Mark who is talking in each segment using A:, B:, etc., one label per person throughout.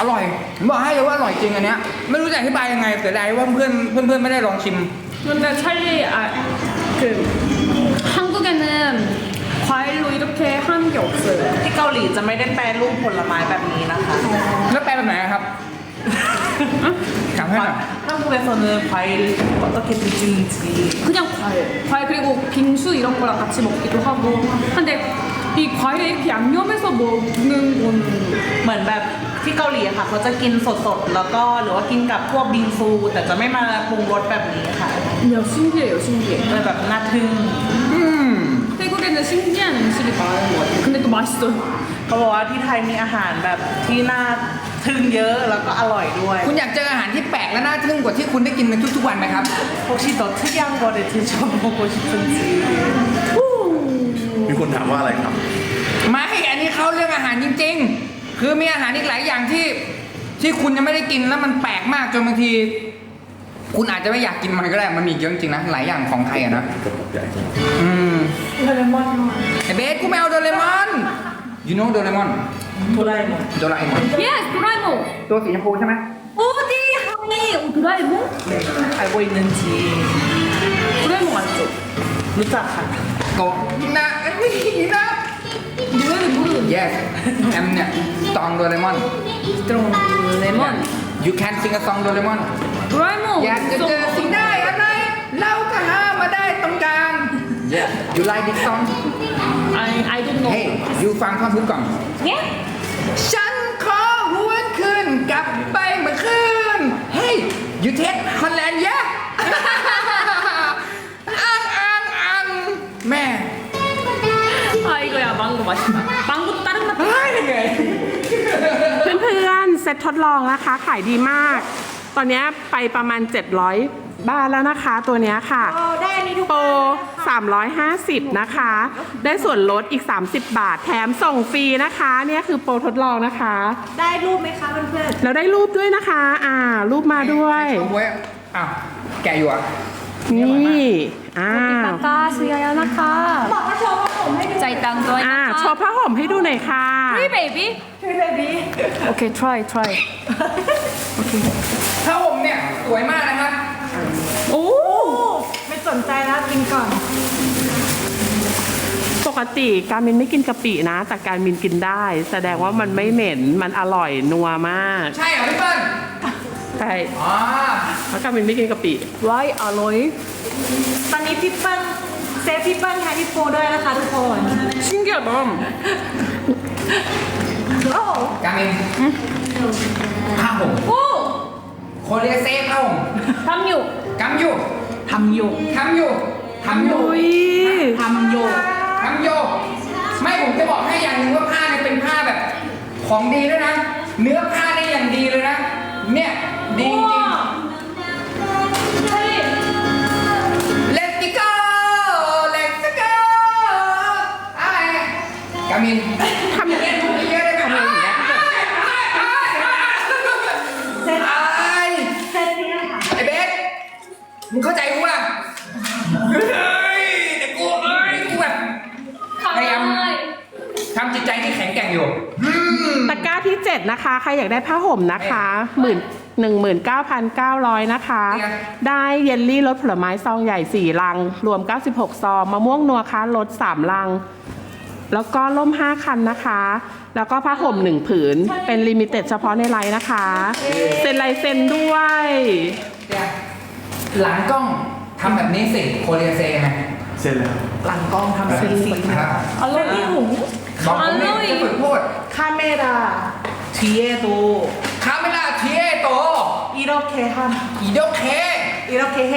A: อร่อยผมบอกให้เลยว่าอร่อยจริงอันเนี้ยไม่รู้จะอธิบายยังไงเสียดายว่าเพื่อนเพื่อนเพื่อนไม่ได้ลองชิม
B: 근데 찰리 아그 한국에는 과일로 이렇게 하는 게 없어요.
C: ที่เกาหลีจะไม่ได้แปรรูปผลไม้แบบนี้นะคะ
A: แล้วแปลแบบไหนอะครับถามให้หน่อย
C: 한국에서는 과일 어떻게 드시는지
B: 그냥 과일. 과일 그리고 빙수 이런 거랑 같이 먹기도 하고. 근데 이 과일에 이렇게 양념해서 먹는 거는
C: เหมือนแบบที่เกาหลีอะค่ะเขาจะกินสดๆ แล้วก็หรือว่ากินกับพวกบิงซู แต่จะไม่มาปรุงรสแบบนี้ค่ะ
B: 그냥 신기해요, 신기해.
C: เลยแบบน่าทึ่ง
A: อืม
B: 태국에는 신기한 음식이 많은 것 같아요. 근데 또 맛있어요.
C: เขาบอกว่าที่ไทยมีอาหารแบบที่น่าทึ่งเยอะแล้วก็อร่อยด้วย
A: คุณอยากเจออาหารที่แปลกและน่าทึ่งกว่าที่คุณได้กินในทุกๆวันไหมครับ
C: 혹시 더 특이한 거를 드셔보고 싶은지
D: มีคนถามว่าอะไรครับ
A: ไม่อันนี้ บ เรื่องอาหารจริง ๆ คือมีอาหารอีกหลายอย่างที่ที่คุณยังไม่ได้กินแล้วมันแปลกมากจนบางที คุณอาจจะไม่อยากกินมันก็ได้มันมีเยอะจริงนะหลายอย่างของไทยอะนะ
D: อืมโดเรม
A: อนไอเบสกูไม่เอาโดเรมอน you know โดเรมอน
C: โดราเอมอน
A: โดราเอมอน
B: yes โดราเอมอน
A: ตัวสีชมพูใช่ไหม
B: โอ้ดีฮะนี่โดรา
C: เอมอ
B: นไอโบอินเดนจีโด
C: ราเอมอนรู้จักค่ะ
A: ก็นะนี่นะ
B: ยืดมื
A: yes I'm เนี่ยตองโดเรมอน
B: ตรงเลมอน
A: you can sing a song โดเรมอน
B: ไรโม
A: อยากจะเจอสิ่งได้อะไร เราก็หามาได้ตรงกลาง yeah you like this song
B: I I don't know
A: hey you ฟังความรู้ก่อน
B: yeah
A: ฉันขอหวนคืนกลับไปเมื่อคืน hey you take Holland yeah
B: 이거야 망고 맛있다. 망고 다른 맛.
A: เฮ้ยยังไง
E: เพื่อนๆ เซตทดลองนะคะ ขายดีมาก ตอนนี้ไปประมาณ 700 บ้านแล้วนะคะตัวเนี้ยค่ะ
F: ได้อันนี้ทุก
E: โปร 350 นะคะ ได้ส่วนลดอีก 30 บาท แถมส่งฟรีนะคะ เนี่ยคือโปรทดลองนะคะ
F: ได้รูปไหมคะเพื่อน
E: แล้วได้รูปด้วยนะคะ อ่า รูปมาด้วย
A: เอาไว้อ้าวแกะอยู่อ่ะ
E: นี่อ้าว
B: 아까 수야야 나카.
F: ๆ บอกว่าโชว์ ใจตั
B: งตัว
E: อ่าะชอะผ้าห่มให้ดูหน่อยค่ะ
B: เฮ้
F: เบบี้ Pretty baby โอ
B: เค try try
A: ผ้าห่มเนี่ยสวยมากนะคะ
E: โอ้
F: ไม่สนใจแล้วกินก่อน
E: ปกติการมินไม่กินกะปินะ แต่การมินกินได้ แสดงว่ามันไม่เหม็น มันอร่อยนัวมาก
A: ใช่เหรอพี่เปิ้ล
E: ใช่เพราะการมินไม่กินกะปิ
B: why อร่อย
F: ตอนนี้พี่เปิ้ล เซฟพี่เปิ้ลแทนพี่โฟด้วยนะคะทุกคน
B: 신기하다.
F: โอ้โห
A: กามินผ้าห่ม
B: 오!
A: โคเรียเซฟผ้าห่ม
B: 담요.
A: กำอยู่
C: ทำโยก
A: ทำอยู่ทำอยู่
E: อุ้ย
C: ทำโยก
A: ทำอยู่ไม่ผมจะบอกให้อย่างหนึ่งว่าผ้าเนี่ยเป็นผ้าแบบ ของดีด้วยนะ เนื้อผ้าได้อย่างดีเลยนะ ะ
E: 7นะคะ ใครอยากได้ผ้าห่มนะคะหมื่นหนึ่งหมื่นเก้าพันเก้าร้อยนะคะ ได้เยลลี่รสผลไม้ซองใหญ่สี่ลัง รวมเก้าสิบหกซอง มะม่วงนัวคะรสสามลัง แล้วก็ล่มห้าคันนะคะ แล้วก็ผ้าห่มหนึ่งผืน เป็นลิมิเต็ดเฉพาะในไลน์นะคะ เซ็นไลายเซ็นด้วย
A: หลังกล้องทำแบบนี้สิโคเรียเซไง
D: เซ็นแล้ว
C: หลังกล้องทำแบบนี้สิ
A: ครับ
F: เอาเลยพี่หุง
A: บอกผมเนี่ยด
C: คาเม
A: รา เมล่าเทียโต
C: 이렇게 함
A: อีโดเค
C: 이렇게 해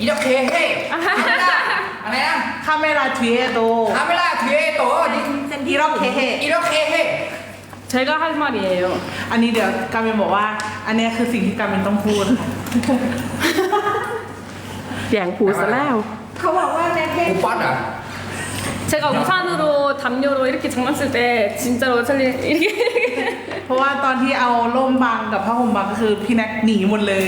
A: อีโดเคเฮ้คาเมล่าอะไรนะ
C: 카메라 뒤에도
A: คาเมล่าเทียโตดิ
C: 이렇게 해
A: อีโดเคเฮ้
B: 제가 할 말이에요.
C: อันนี้เดี๋ยวกามินบอกว่า อันเนี้ยคือสิ่งที่กามินต้องพูด
E: แยงผูซะแล้ว
F: เขาบอกว่าเน็ตเล่น
A: กูป๊อตเหรอ
B: 제가 우산으로 담요로 이렇게 장난칠 때 진짜로 찰리 이렇게
C: เพราะว่าตอนที่เอาล่มบังกับผ้าห่มบังก็คือพี่แน็กหนีหมดเลย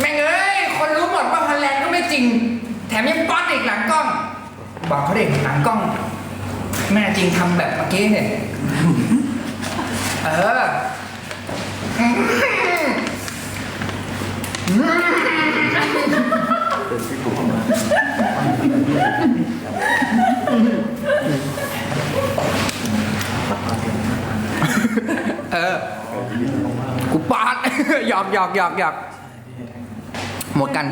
A: แม่งเอ้ย คนรู้หมดว่าฮอลแลนด์ก็ไม่จริง แถมยังป๊อตอีกหลังกล้อง บอกเขาเด็กหลังกล้อง แม่จริงทำแบบเมื่อกี้เนี่ยเออ เ อ เออ กูปาด หยอกหยอกหยอกหยอกหมดกัน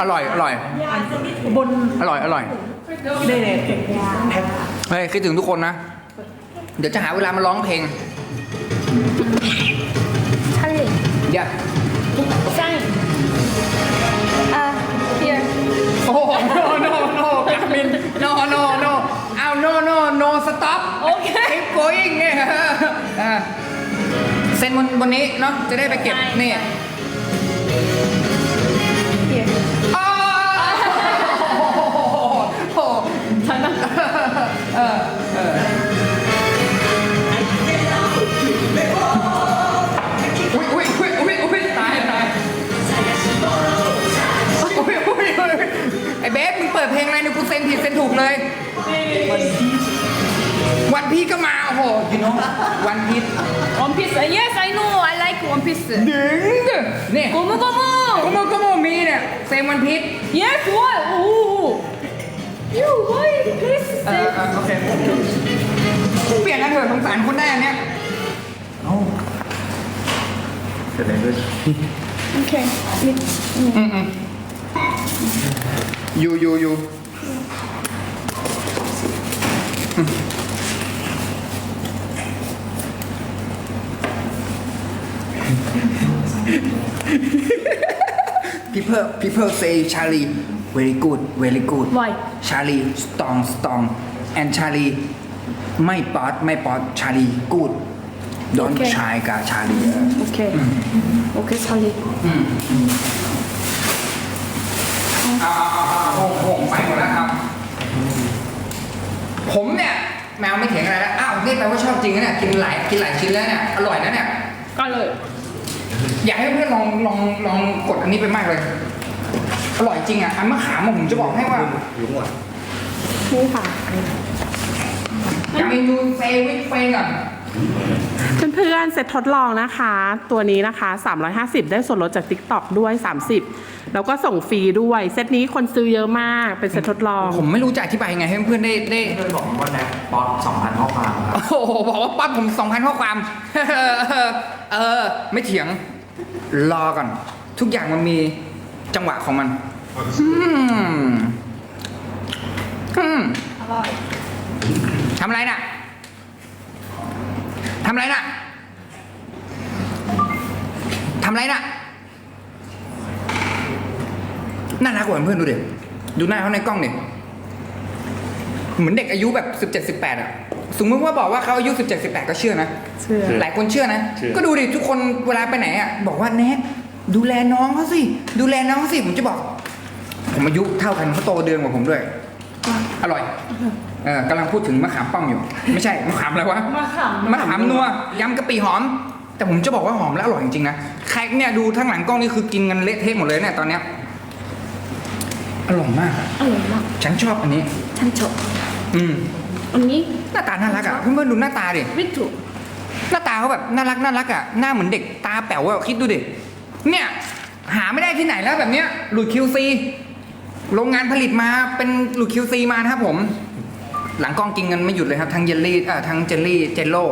A: อร่อย อร่อย
C: บน
A: อร่อย อร่อย
C: เด็ด
A: เฮ้ยคิดถึงทุกคนนะ เดี๋ยวจะหาเวลามาร้องเพลง
G: ใช่
A: เดี๋ยว
G: ใช่
A: อ่า keep going เนี่ยอ่าเซ็นบนบนนี้เนาะจะได้ไปเก็บนี่
G: here
A: อ้าวโอ้โห
B: 장난
A: เออเอออุ้ยอุ้ยอุ้ยอุ้ยอุ้ยตายตายอุ้ยอุ้ยอุ้ยไอ้เบสมึงเปิดเพลงอะไรเนี่ยกูเซ็นผิดเซ็นถูกเลย วันพีก็มาโอ้โหยูโน่วันพี
B: One Piece. Yes, I know. I like One Piece. ห
A: นึ่งเนี่ย
B: Gomu
A: ก็
B: Gomu.
A: โมก็โมมีเนี่ยเซมวันพี
B: Yes, what? Ooh. You, why please
A: เออโอเคเปลี่ยนกันเถอะสงสารคนได้อัเนี่ย
D: The language.
G: Okay.
A: อืมอืมยูยูยู people people say Charlie very good very good
B: why
A: Charlie strong strong and Charlie ไม่ป๊อดไม่ป๊อด Charlie good don't
G: Okay.
A: try กับ Charlie เออ
G: okay okay 찰리
A: เอาเอาเอาเอาโอ้โหไปหมดแล้วครับ ผมเนี่ย แมวไม่เถียงอะไรแล้ว อ้าวนี่แปลว่าชอบจริงนะเนี่ย กินหลายกินหลายชิ้นแล้วเนี่ย อร่อยนะเนี่ย
B: 깔러요
A: อยากให้เพื่อนลองลองลองกดอันนี้ไปมากเลย อร่อยจริงอะอันมะขามอะผมจะบอกให้ว่า
D: รู้หมด
E: นี่ค่ะ
A: อยากเมนูเซวิทเฟนก่อน
E: เพื่อนๆเสร็จทดลองนะคะ ตัวนี้นะคะ 350 ได้ส่วนลดจาก TikTok ด้วย 30 แล้วก็ส่งฟรีด้วย เซตนี้คนซื้อเยอะมากเป็นเซตทดลอง
A: ผมไม่รู้จะอธิบายยังไงให้เพื่อนๆได้ได้
D: เพื่อนบอกว่าแน็กป๊อตสองพันข้อความครับ
A: โอ้โหบอกว่าปั๊บผมสองพันข้อความ เออ ไม่เถียง รอก่อน ทุกอย่างมันมีจังหวะของมันอืมอืมทำอะไรน่ะทำอะไรน่ะทำอะไรน่ะน่ารักกว่าเพื่อนๆดูดิดูหน้าเขาในกล้องดิเหมือนเด็กอายุแบบสิบเจ็ดสิบแปดอะ สมมติว่าบอกว่าเขาอายุ17 18ก็เชื่อนะ
E: เชื่อ
A: หลายคนเชื่อนะ
D: อ
A: ก็ดูดิทุกคนเวลาไปไหนอะบอกว่าแนทดูแลน้องเขาสิ ดูแลน้องเขาสิ ผมจะบอก ผมอายุเท่ากันเขาโตเดือนกว่าผมด้วย อร่อย เออกำลังพูดถึงมะขามป้อมอยู่ ไม่ใช่มะขามอะไรวะ
C: มะขาม
A: มะขามนัวยำกะปิหอม แต่ผมจะบอกว่าหอมและอร่อยจริงๆนะ ใครเนี่ยดูทั้งหลังกล้องนี่คือกินกันเละเทะหมดเลยเนี่ยตอนเนี้ย อร่อยมาก อร่
G: อยมาก
A: ฉันชอบอันนี้
G: ฉันช
A: อบอืม
G: อันนี้
A: หน้าตาน่ารักอะเพื่อนๆดูหน้าตาดิ
G: วิถุ
A: หน้าตาเขาแบบน่ารักน่ารักอะหน้าเหมือนเด็กตาแป๋วอะคิดดูดิเนี่ยหาไม่ได้ที่ไหนแล้วแบบเนี้ยหลุดคิวซีโรงงานผลิตมาเป็นหลุดคิวซีมาครับผม หลังกล้องกินกันไม่หยุดเลยครับทั้งเยลลี่เอ่อทั้งเจลลี่เจลโล่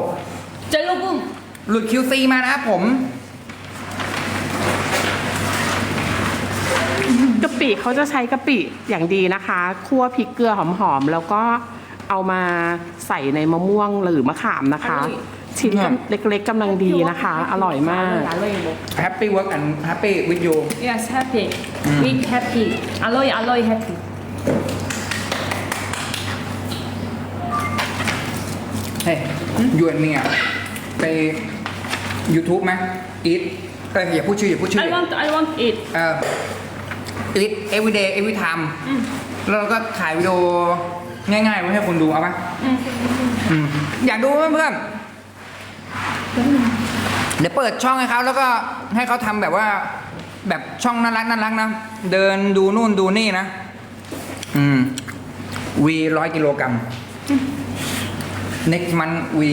B: เจลโล่กุ้ง
A: หลุดคิวซีมานะครับผม
E: กะปิเขาจะใช้กะปิอย่างดีนะคะคั่วพริกเกลือหอมๆแล้วก็ เอามาใส่ในมะม่วงหรือมะขามนะคะ ชิ้นเล็กๆกำลังดีนะคะ อร่อยมาก
B: อร่อยมาก
A: happy work and happy with you
B: Yes, happy. be happy. อร่อยอร่อย happy.
A: เฮ้ยยวนเนี่ยไป YouTube ไหม eat เอ้ยอย่าพูดชื่ออย่าพูดชื่อ
B: I want, I want it.
A: เอ่อ eat every day every time แล้วเราก็ถ่ายวิดีโอ ง่ายๆไว้ให้คนดูเอาปะอืมอยากดูไหมเพื่อนเดี๋ยวเปิดช่องให้เขาแล้วก็ให้เขาทำแบบว่า แบบช่องน่ารักน่ารักนะเดินดูนู่นดูนี่นะอืมวีร้อยกิโลกรัม next month we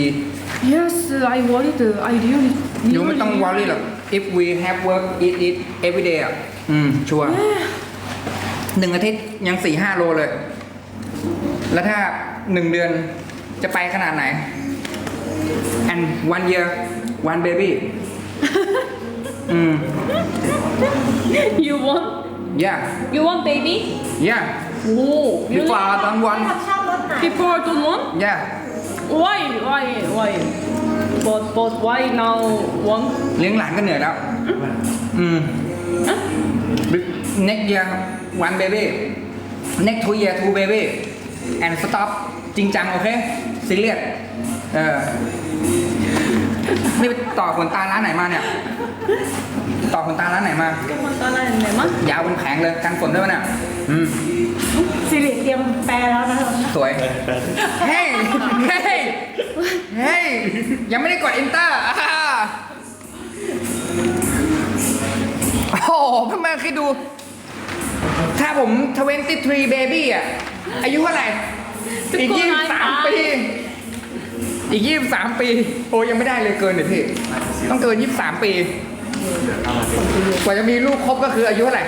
B: Yes, I worried. I really.
A: อยู่ไม่ต้อง worry หรอก if we have work eat it every day อะอืมชัวร์หนึ่งอาทิตย์ยังสี่ห้าโลเลย แล้วถ้าหนึ่งเดือนจะไปขนาดไหน and one year one baby อืม
B: You want?
A: yeah
B: You want baby?
A: yeah
B: Oh,
A: before
B: really?
A: don't want
F: ชอบรถไหน
B: People don't want?
A: yeah
B: Why? Why? Why? But but why now want?
A: เลี้ยงหลานก็เหนื่อยแล้ว อืม next year one baby next two year two baby แอนสต็อปจริงจัง โอเคซีเรียสเออนี่ต่อขนตาร้านไหนมาเนี่ย ต่อขนตาร้านไหนมา
B: ขนตาล้านไหนมั้ง
A: ยาวเป็นแผงเลยกันฝนด้วยมั้ยเนี่ยอืม
F: สิริเตรียมแปลแล้วนะ
A: สวย เฮ้ย เฮ้ย เฮ้ย ยังไม่ได้กดอินเตอร์โอ้โหเพื่อนๆคิดดู ถ้าผม 23 baby อะ อายุเท่าไหร่ อีก23ปี อีก23ปี โอ้ยังไม่ได้เลยเกินเดี๋ยวพี่ ต้องเกิน23ปี กว่าจะมีลูกครบก็คืออายุเท่าไหร่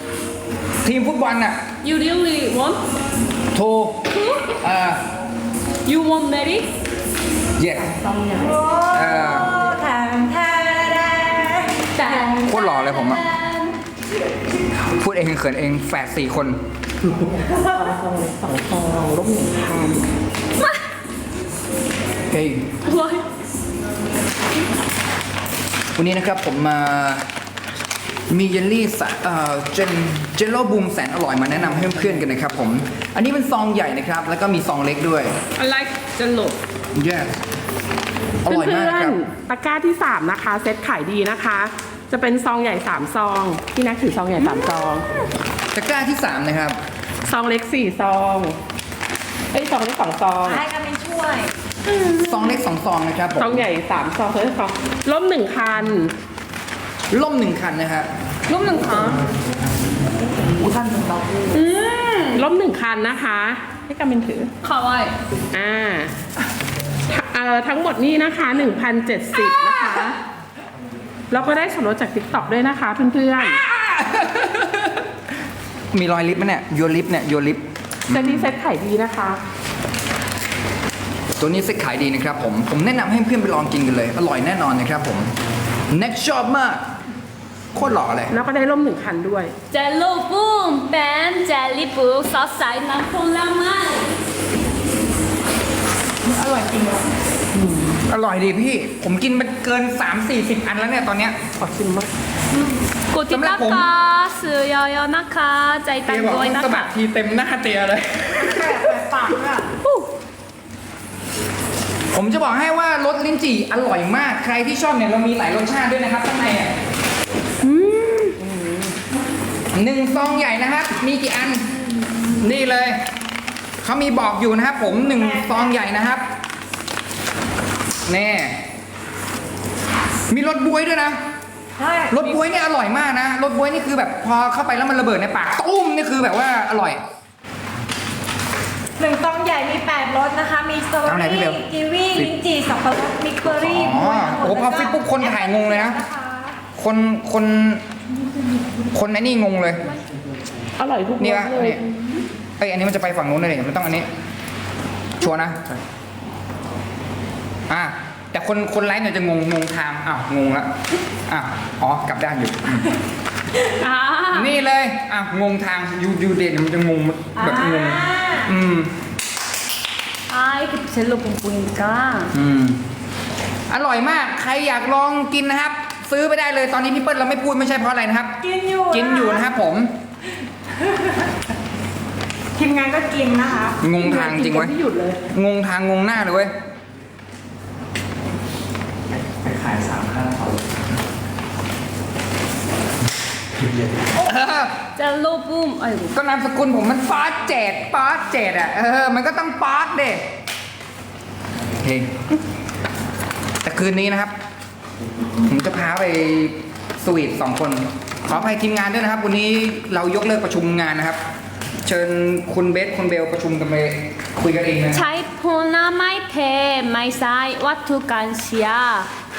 A: 60ทีมฟุตบอลน่ะ
B: You really want?
A: โทรเอ่อ
B: You want marry?
A: yes
F: โอ้
A: เออ
F: แทนแทนแทน
A: โคตรหล่อเลยผมอะ พูดเองเขินเองแฝดสี่คนเฮ้ย
B: Why?
A: วันนี้นะครับผมมามีเยลลี่สะเอ่อเจนเจลโลบูมแสนอร่อยมาแนะนำให้เพื่อนๆกันนะครับผม อันนี้เป็นซองใหญ่นะครับ แล้วก็มีซองเล็กด้วย
B: I like jello.
A: yes อร่อย
E: เพื่
A: มาก
E: อ
A: นะคนรับ
E: ๆตะกร้าที่ 3 นะคะ เซ็ตขายดีนะคะ จะเป็นซองใหญ่สามซอง พี่นักถือซองใหญ่สามซอง
A: ตะกร้าที่สามนะครับ
E: ซองเล็กสี่ซองไอ้ซองเล็กสองซอง
F: ให้กันเป็นช่วย
A: ซองเล็กสองซองนะครับผม
E: ซองใหญ่สามซองเฮ้ยซองล่มหนึ่งคัน
A: ล่มหนึ่งคันนะครับ
B: ล่มหนึ่งครั้
C: อู้ท่านเราอ
B: ืม
E: ล่มหนึ่งคันนะคะ ให้กันเป็นถือ
B: ขอไว้
E: อ่าทะเอ่อทั้งหมดนี้นะคะหนึ่งพันเจ็ดสิบนะคะ เราก็ได้ส่วนลดจาก TikTok ด้วยนะคะเพื่อน
A: มีรอยลิปไหมเนี่ยโยลิปเนี่ยโยลิป
E: ๆเซนี้เซ็ตขายดีนะคะ
A: ตัวนี้เซ็ตขายดีนะครับผม ผมแนะนำให้เพื่อนไปลองกินกันเลย อร่อยแน่นอนนะครับผม next ชอบมาก โคตรหล่อเลย
E: แล้วก็ได้ร่มหนึ่งคันด้วย
G: เจลลูบูมแป้นเจลลี่บู
B: มสดใสน้ำผลไม้
A: อร่อย
F: จริงอะ
A: อร่อยดีพี่ ผมกินมันเกิน 3 4 0 อันแล้วเนี่ยตอนเนี้ย
E: ขอชิมมั้ง ก
G: ดติดตามกะ
A: สื่อยอยอนะ
G: คะ ใจ
A: ตันบอด้
G: วยนะ
A: สะบัะ
G: ด
A: ทีเต็มหน้าเตียเลย แปะ
F: แปะปากด้วยอู้
A: ผมจะบอกให้ว่ารสลิ้นจี่อร่อยมาก ใครที่ชอบเนี่ยเรามีหลายรสชาติด้วยนะครับข้างในอะหนึ่งซองใหญ่นะครับ มีกี่อัน นี่เลย เขามีบอกอยู่นะครับผมหนึ่งซองใหญ่นะครับ นี่มีรสบวยด้วยนะ
F: ใช่
A: รสบวยนี่อร่อยมากนะรสบวยนี่คือแบบพอเข้าไปแล้วมันระเบิดในปากตุ้มนี่คือแบบว่าอร่อย
F: หนึ่งซองใหญ่มีแปดรสนะคะ มีสตรอเบอ
A: เอาไหนพี่
F: รี่
A: เบล
F: กีวีลิ้นจี่สับปะรดมิกเบอร์รี่
A: อ๋อโอ้พอฟิตปุ๊บคนถ่ายงงเลยนะคนคนคนไอ้นี่งงเลย
E: อร่อยทุกร
A: นี่
E: ส
A: วะ
E: เลย
A: นี่เอ้ยอันนี้มันจะไปฝั่งนู้นเลยมันต้องอันนี้ ชัวร์นะ อ่ะแต่คนคนไลฟ์เนี่ยจะงงงงทางอ้าวงงละอ้าวอ๋อกลับด้านอยู่อืม
B: 아.
A: นี่เลยอ่ะงงทางยูยูเดนมันจะงงแบบงง อืม
G: 아, 이렇게 젤로 붐 보이니까.
A: อืม อร่อยมาก ใครอยากลองกินนะครับ ซื้อไปได้เลยตอนนี้พี่เปิ้ลเราไม่พูดไม่ใช่เพราะอะไรนะครับ
F: กินอยู่
A: กินอยู่นะครับผม
F: ทีมงานก็กินนะคะ
A: งงทางจริงเว้ย
E: ไม่หยุดเลย
A: งงทางงงหน้าเลยเว้ย า
D: ยสามข้างเขา
G: 젤로 붐. 아이고.
A: ก็นามสกุลผมมันปาร์คเจดปาร์คเจดอ่ะ เออ มันก็ต้องปาร์คเด้เฮ้ยแต่คืนนี้นะครับ ผมจะพาไปสวีทสองคน ขออภัยทีมงานด้วยนะครับ วันนี้เรายกเลิกประชุมงานนะครับ เชิญคุณเบสคุณเบลประชุมกันไปคุยกันเองนะ
B: 차이포나 마이테 마이사이 와투 간시야